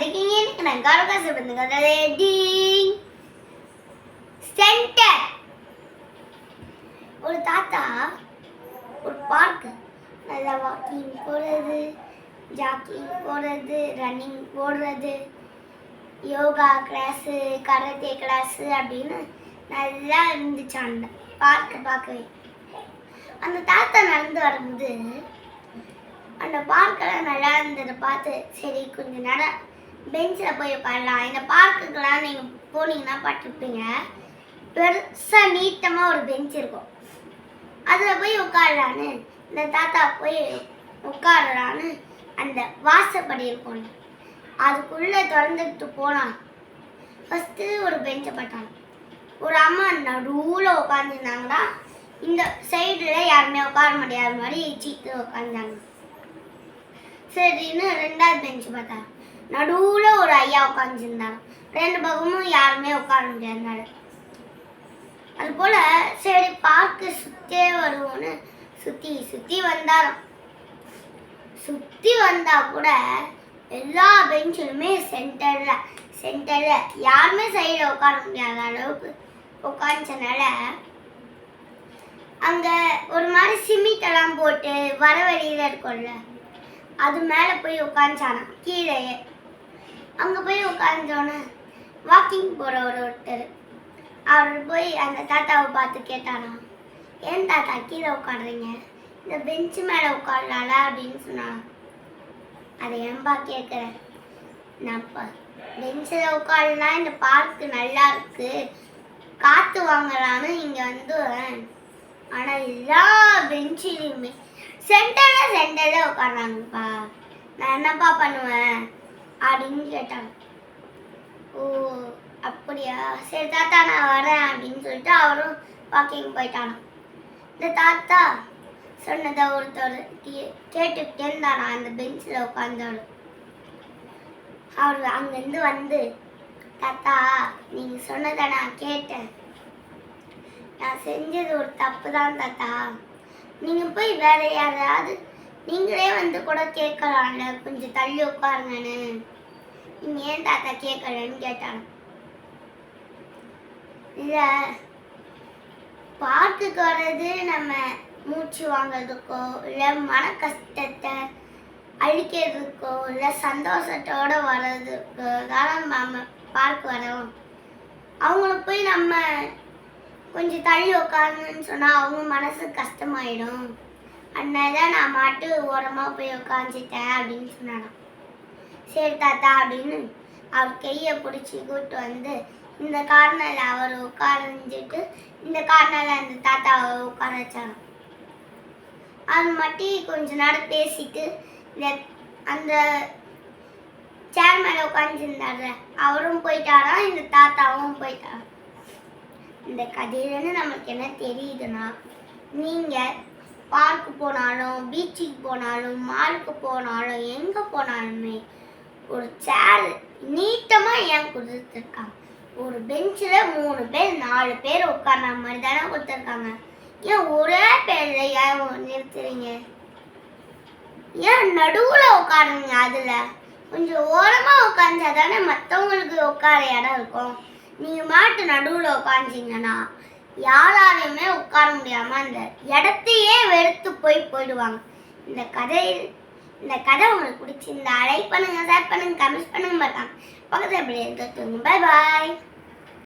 இருக்கீங்க நான் கரகாசு பண்ணுங்க ரெடி சென்டர் ஒரு தாத்தா ஒரு பார்க் நல்லா வாக்கிங் போகிறது ஜாக்கிங் போகிறது ரன்னிங் போடுறது யோகா கிளாஸு கராத்தே கிளாஸு அப்படின்னு நல்லா இருந்துச்சு அந்த பார்க்கை பார்க்கவே. அந்த தாத்தா நடந்து வரும்போது அந்த பார்க்கெல்லாம் நல்லா இருந்ததை பார்த்து சரி கொஞ்சம் நேரம் பெஞ்சில் போய் உட்காரலாம். இந்த பார்க்குக்கெல்லாம் நீங்கள் போனீங்கன்னா பார்த்துருப்பீங்க. பெருசாக நீட்டமாக ஒரு பெஞ்ச் இருக்கும். அதில் போய் உட்காரலான்னு இந்த தாத்தா போய் உட்காரலான்னு அந்த வாசப்படி இருக்கும் அதுக்குள்ளே திறந்துட்டு போனான். ஃபஸ்ட்டு ஒரு பெஞ்சை பட்டான் ஒரு அம்மா நடுவில் உட்காந்துருந்தாங்கன்னா இந்த சைடில் யாருமே உட்கார முடியாத மாதிரி சீத்து உட்காந்தாங்க சரின்னு ரெண்டாவது பெஞ்ச் பார்த்தாங்க நடுவில் ஒரு ஐயா உட்காந்துருந்தாங்க ரெண்டு பக்கமும் யாருமே உட்கார முடியாது அது போல சரி பார்க்கு சுத்தே வருவோம்னு சுத்தி சுத்தி வந்தாராம். சுத்தி வந்தா கூட எல்லா பெஞ்சிலுமே சென்டர்ல சென்டர்ல யாருமே சைடில் உட்கார முடியாத அளவுக்கு உட்காந்துச்சனால அங்க ஒரு மாதிரி சிமிட்டெல்லாம் போட்டு வர வழியில இருக்கும்ல அது மேலே போய் உட்காந்துச்சானா கீழே அங்கே போய் உட்காந்தோன்னே வாக்கிங் போகிற ஒரு ஒருத்தர். அவர் போய் அந்த தாத்தாவை பார்த்து கேட்டானா ஏன் தாத்தா கீழே உட்காடுறீங்க இந்த பெஞ்சு மேலே உட்காரலாம்ல அப்படின்னு சொன்னாங்க அதை ஏன்பா கேட்குறேன் நான் பெஞ்சில் உட்காரலாம் இந்த பார்க்கு நல்லா இருக்கு. காற்று வாங்கலான்னு இங்கே வந்து ஆனால் எல்லா பெஞ்சிலையுமே சென்டரில் சென்டரில் உட்காடுறாங்கப்பா நான் என்னப்பா பண்ணுவேன்? அப்படின்னு கேட்டாங்க. ஓ அப்படியா? சரி தாத்தா நான் வரேன் அப்படின்னு சொல்லிட்டு அவரும் வாக்கிங் போயிட்டானா. இந்த தாத்தா சொன்னதை ஒருத்தர் கேட்டுக்கிட்டே இருந்தானா அந்த பெஞ்சில் உட்காந்தாரு அவர் அங்கேருந்து வந்து தாத்தா நீங்கள் சொன்னதை நான் கேட்டேன். நான் செஞ்சது ஒரு தப்பு தான் தாத்தா. நீங்கள் போய் வேற யாராவது நீங்களே வந்து கூட கேட்கலாம்ல. கொஞ்சம் தள்ளி உட்காருங்கன்னு. நீங்கள் ஏன் தாத்தா கேட்கலன்னு கேட்டாங்க. இல்லை பார்க்குக்கு வர்றது நம்ம மூச்சு வாங்குறதுக்கோ இல்லை மன கஷ்டத்தை அழிக்கிறதுக்கோ இல்லை சந்தோஷத்தோட வர்றதுக்கோ தான் நம்ம பார்க் வரோம் அவங்கள போய் நம்ம கொஞ்சம் தள்ளி உட்காருங்கன்னு சொன்னால் அவங்க மனசு கஷ்டமாயிடும். அதனால தான் நான் மாட்டு ஓரமாக போய் உட்காந்துட்டேன் அப்படின்னு சொன்னானாம் சரி தாத்தா அப்படின்னு அவர் கையை பிடிச்சி கூப்பிட்டு வந்து இந்த கார்னரில் அவர் உட்காந்துட்டு இந்த கார்னரில் அந்த தாத்தாவை உட்கார வச்சாங்க அது மட்டும் கொஞ்ச நேரம் பேசிட்டு இந்த அந்த சேர் மேலே உட்காந்துருந்தாரு அவரும் போயிட்டாராம் இந்த தாத்தாவும் போயிட்டாராம் இந்த கதையிலேருந்து நமக்கு என்ன தெரியுதுன்னா நீங்கள் பார்க்கு போனாலும் பீச்சுக்கு போனாலும் மாலுக்கு போனாலும் எங்கே போனாலுமே ஒரு சேர் நீட்டமாக ஏன் கொடுத்துருக்காங்க ஒரு பெஞ்சில் மூணு பேர் நாலு பேர் உட்கார்ற மாதிரி தானே கொடுத்துருக்காங்க. ஏன் ஒரே பேரில் ஏன் நிறுத்துறீங்க? ஏன் நடுவில் உட்காருங்க அதில்? கொஞ்சம் ஓரமாக உட்காந்தா தானே மற்றவங்களுக்கு உட்கார இடம் இருக்கும். நீங்கள் மாட்டு நடுவில் உட்காந்துச்சிங்கன்னா யாராலையுமே உட்கார முடியாமல் அந்த இடத்தையே வெறுத்து போய் போயிடுவாங்க. இந்த கதையில் இந்த கதை உங்களுக்கு பிடிச்சிருந்தா லைக் பண்ணுங்க ஷேர் பண்ணுங்க கமெண்ட் பண்ணுங்க. மறக்காம பக்கத்தில் எப்படி இருக்கு பாய் பாய்